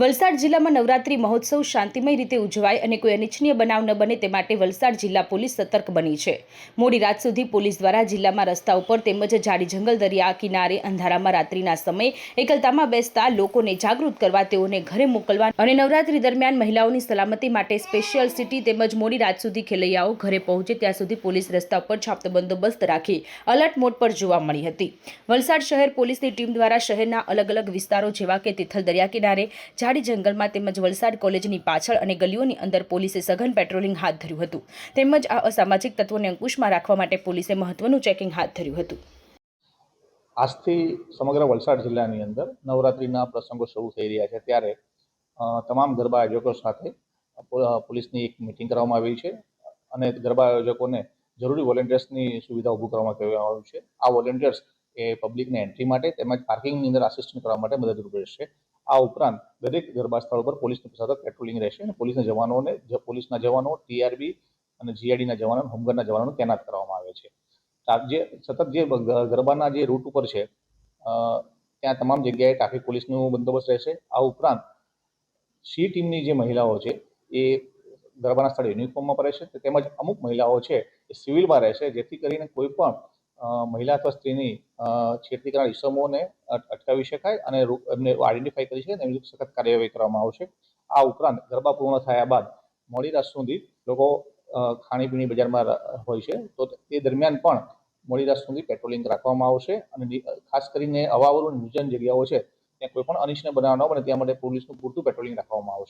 વલસાડ જિલ્લામાં નવરાત્રી મહોત્સવ શાંતિમય રીતે ઉજવાય અને કોઈ અનિચ્છનીય બનાવ ન બને તે માટે વલસાડ જિલ્લા પોલીસ સતર્ક બની છે. મોડી રાત સુધી પોલીસ દ્વારા જિલ્લામાં રસ્તા ઉપર તેમજ ઝાડી જંગલ દરિયા કિનારે અંધારામાં રાત્રિના સમયે એકલતામાં બેસતા લોકોને જાગૃત કરવા તેઓને ઘરે મોકલવા અને નવરાત્રી દરમિયાન મહિલાઓની સલામતી માટે સ્પેશિયલ સિટી તેમજ મોડી રાત સુધી ખેલૈયાઓ ઘરે પહોંચે ત્યાં સુધી પોલીસ રસ્તા ઉપર છાપતો બંદોબસ્ત રાખી અલર્ટ મોડ પર જોવા મળી હતી. વલસાડ શહેર પોલીસની ટીમ દ્વારા શહેરના અલગ અલગ વિસ્તારો જેવા કે તિથલ દરિયા કિનારે ઝાડી જંગલમાં તેમજ વલસાડ કોલેજની પાછળ અને ગલીઓની અંદર પોલીસે સઘન પેટ્રોલિંગ હાથ ધર્યું હતું. તેમજ આ અસામાજિક તત્વોને અંકુશમાં રાખવા માટે પોલીસે મહત્વનું ચેકિંગ હાથ ધર્યું હતું. આજથી સમગ્ર વલસાડ જિલ્લાની અંદર નવરાત્રિના પ્રસંગો શરૂ થઈ રહ્યા છે. ત્યારે તમામ ગરબા આયોજકો સાથે પોલીસની એક મિટિંગ કરવામાં આવી છે અને ગરબા આયોજકોને જરૂરી વોલેન્ટિયર્સની સુવિધા ઊભું કરવામાં કહેવામાં આવ્યું છે. આ વોલેન્ટિયર્સ એ પબ્લિકને એન્ટ્રી માટે તેમજ પાર્કિંગની અંદર આસિસ્ટન્ટ કરવા માટે મદદરૂપ રહેશે. આ ઉપરાંત દરેક ગરબા સ્થળ પર પોલીસની સતત પેટ્રોલિંગ રહેશે અને પોલીસના જવાનોને પોલીસના જવાનો ટીઆરબી અને જીઆઈડીના જવાનો હોમગાર્ડના જવાનોને તૈનાત કરવામાં આવે છે. જે સતત જે ગરબાના જે રૂટ ઉપર છે ત્યાં તમામ જગ્યાએ ટ્રાફિક પોલીસનું બંદોબસ્ત રહેશે. આ ઉપરાંત સી ટીમની જે મહિલાઓ છે, એ ગરબાના સ્થળે યુનિફોર્મમાં રહેશે. તેમજ અમુક મહિલાઓ છે, એ સિવિલમાં રહેશે, જેથી કરીને કોઈ પણ મહિલા અથવા સ્ત્રીની છેડતી કરનાર ઇસમોને અટ- અટકાવી શકાય અને એમને આઈડેન્ટિફાઈ કરી શકાય અને એમની સખત કાર્યવાહી કરવામાં આવશે. આ ઉપરાંત ગરબા પૂર્ણ થયા બાદ મોડી રાત સુધી લોકો ખાણીપીણી બજારમાં હોય છે. તો તે દરમિયાન પણ મોડી રાત સુધી પેટ્રોલિંગ રાખવામાં આવશે અને ખાસ કરીને અવાવરું નિર્જન જગ્યાઓ છે, ત્યાં કોઈ પણ અનિચ્છનીય બનાવ ન બને, ત્યાં માટે પોલીસનું પૂરતું પેટ્રોલિંગ રાખવામાં આવશે.